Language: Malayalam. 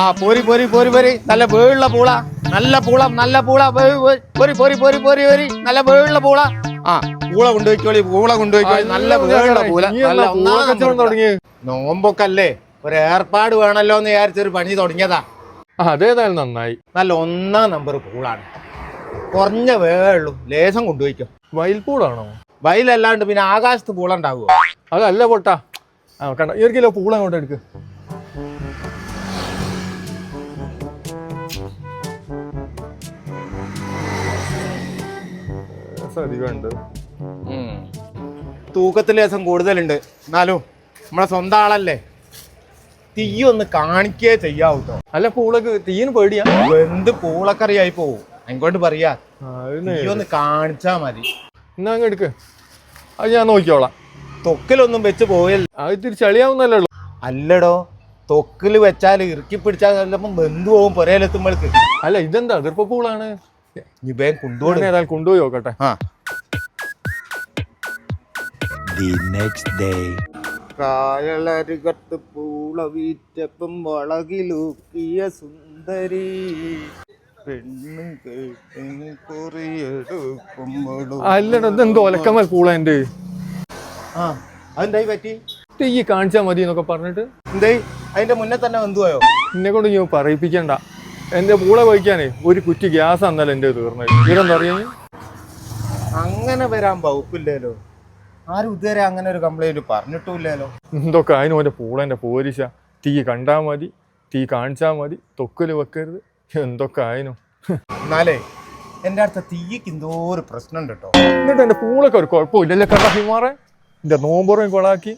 ആ പോരി പോരി പോരി പോരി. നല്ല വേഴുള്ള പൂള. നല്ല പൂള നല്ല പൂള. പൊരി പൊരി പോരി പോരി പോരി. നല്ല വേഴുള്ള പൂള. ആ പൂള കൊണ്ടുപോയിക്കോളി പൂള കൊണ്ടുപോയിക്കോളി. നല്ല വേഴുള്ള പൂള. നല്ല ഒന്നാം തുടങ്ങി. നോമ്പൊക്കെ അല്ലേ ഒരു ഏർപ്പാട് വേണല്ലോ എന്ന് വിചാരിച്ചൊരു പണി തുടങ്ങിയതാ. അതേതായാലും നന്നായി. നല്ല ഒന്നാം നമ്പർ പൂളാണ്. കുറഞ്ഞ വേളുള്ളൂ ലേശം കൊണ്ടുപോയിക്കോ. പൂളാണോ? വയലല്ലാണ്ട് പിന്നെ ആകാശത്ത് പൂള ഉണ്ടാവുമോ അതല്ല പൊട്ടാ. ആ കണ്ട? ഒരു കിലോ പൂള അങ്ങോട്ട് എടുക്ക് അധികമുണ്ട് തൂക്കത്തിൽ ലേശം കൂടുതലുണ്ട്. എന്നാലും നമ്മളെ സ്വന്തം ആളല്ലേ? തീയൊന്ന് കാണിക്കേ ചെയ്യാവൂ കേട്ടോ അല്ല പൂളക്ക് തീന് പേടിയാ? എന്ത് പൂളക്കറിയായി പോവും. അങ്ങോട്ട് പറയാ തീയൊന്ന് കാണിച്ചാ മതി. എന്നാ അങ്ങ് എടുക്ക്. അത് ഞാൻ നോക്കിക്കോളാം. തൊക്കിലൊന്നും വെച്ച് പോയല്ല അത് ഇത്തിരി ചളിയാവുന്നല്ലേ ഉള്ളൂ. അല്ലടോ തൊക്കിൽ വെച്ചാൽ ഇറുക്കി പിടിച്ചാൽ ചിലപ്പം ബന്ധു പോവും പുരയിലെത്തുമ്പോഴേക്ക് അല്ല ഇതെന്താ? അതിർപ്പ പൂളാണ്. ഇനി വേഗം കൊണ്ടുപോകണം ഏതായാലും കൊണ്ടുപോയി നോക്കട്ടെ. ആ. The next day. കായലരികത്ത് പൂള വീറ്റപ്പം വളകിലൂക്കിയ സുന്ദരി. പെണ്ണ് കേട്ടിന് കുറിയെടുക്കുമ്പോഴും അല്ലടാ ഇതെന്തോ പൂള എന്റെ. ആ അതെന്തായി പറ്റി? ഈ കാണിച്ചാൽ മതി എന്നൊക്കെ പറഞ്ഞിട്ട്. എന്തായി അതിന്റെ മുന്നേ തന്നെ എന്തുവായോ എന്നെ കൊണ്ട് ഞാൻ പറയിപ്പിക്കണ്ട. എന്റെ കൂടെ വഹിക്കാനേ ഒരു കുറ്റി ഗ്യാസ് അന്നല്ല എന്റെ തീർന്നത് ഇതെന്താ അറിയാൻ അങ്ങനെ വരാൻ വകുപ്പില്ലല്ലോ. ആരും ഇതുവരെ അങ്ങനെ ഒരു കംപ്ലൈന്റ് പറഞ്ഞിട്ടില്ലല്ലോ എന്തൊക്കെ? അതിന് ഓന്റെ പൂളേന്റെ പോരിശ തീ കണ്ടാ മതി തീ കാണിച്ചാൽ മതി തൊക്കൽ വെക്കരുത്. എന്തൊക്കെ ആയിനോ? എന്നാലേ എന്റെ അടുത്ത തീയ്ക്ക് എന്തോ ഒരു പ്രശ്നം ഉണ്ട് കേട്ടോ. എന്നിട്ട് എന്റെ പൂളൊക്കെ ഒരു കുഴപ്പമില്ലല്ലേ കണ്ട ഹിമാറെ? എന്റെ നോമ്പുറയും കൊളാക്കി.